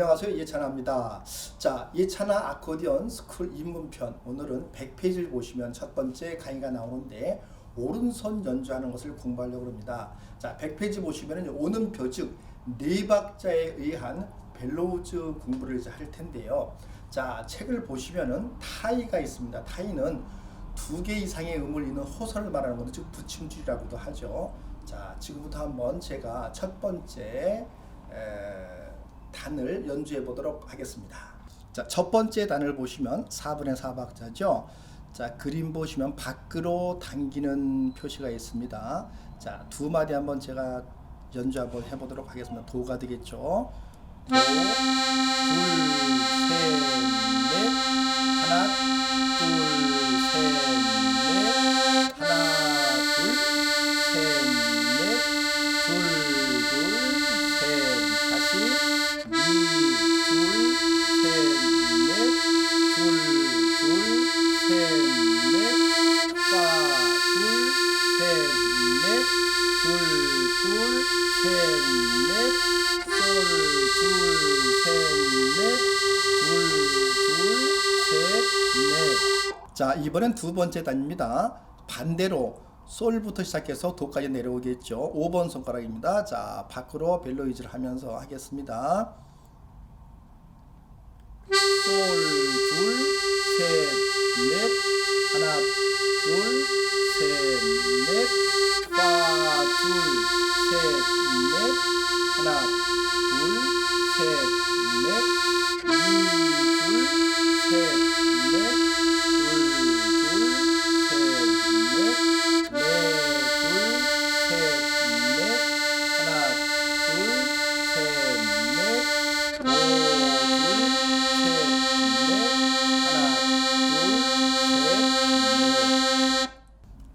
안녕하세요 이찬아입니다. 자 이찬아 아코디언 스쿨 입문편 오늘은 100페이지를 보시면 첫 번째 강의가 나오는데 오른손 연주하는 것을 공부하려고 합니다. 자 100페이지 보시면 오는 벼즉 네 박자에 의한 벨로우즈 공부를 이제 할 텐데요. 자 책을 보시면은 타이가 있습니다. 타이는 두 개 이상의 음을 잇는 호선을 말하는 건데 즉 붙임줄이라고도 하죠. 자 지금부터 한번 제가 첫 번째 에, 단을 연주해 보도록 하겠습니다. 자, 첫 번째 단을 보시면 4분의 4박자죠. 자, 그림 보시면 밖으로 당기는 표시가 있습니다. 자, 두 마디 한번 제가 연주 한번 해 보도록 하겠습니다. 도가 되겠죠. 도, 둘, 셋, 넷. 자, 이번엔 두 번째 단입니다. 반대로 솔부터 시작해서 도까지 내려오겠죠. 5번 손가락입니다. 자, 밖으로 벨로이즈를 하면서 하겠습니다. 솔, 둘,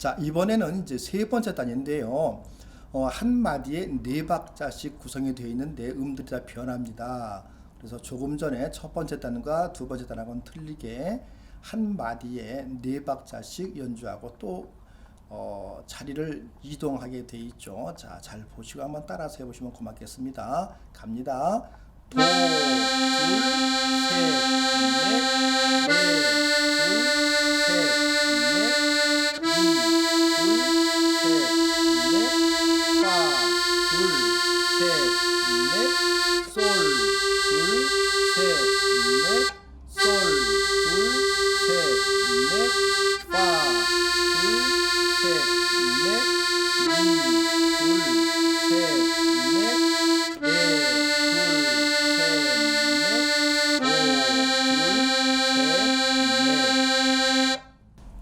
자, 이번에는 이제 세 번째 단인데요. 어, 한 마디에 네 박자씩 구성이 되어 있는데 음들이 다 변합니다. 그래서 조금 전에 첫 번째 단과 두 번째 단하고는 틀리게 한 마디에 네 박자씩 연주하고 또 어, 자리를 이동하게 돼 있죠. 자, 잘 보시고 한번 따라서 해보시면 고맙겠습니다. 갑니다. 도, 둘, 셋, 넷,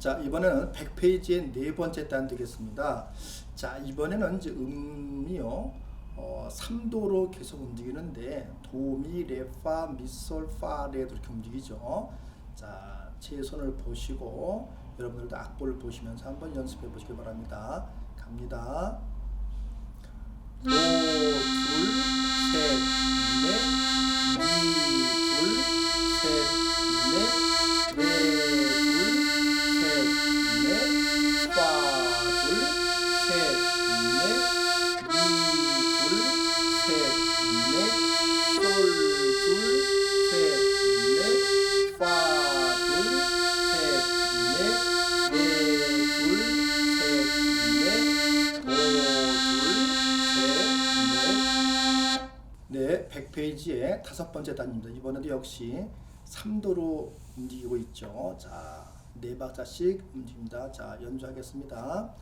자 이번에는 100페이지의 네 번째 단 되겠습니다. 자 이번에는 이제 음이요 어, 3도로 계속 움직이는데 도미 레파 미솔 파 레도 이렇게 움직이죠. 자 제 손을 보시고 여러분들도 악보를 보시면서 한번 연습해 보시기 바랍니다. 갑니다. 도, 페이지의 다섯 번째 단입니다. 이번에도 역시 3도로 움직이고 있죠. 자, 네 박자씩 움직입니다. 자, 연주하겠습니다.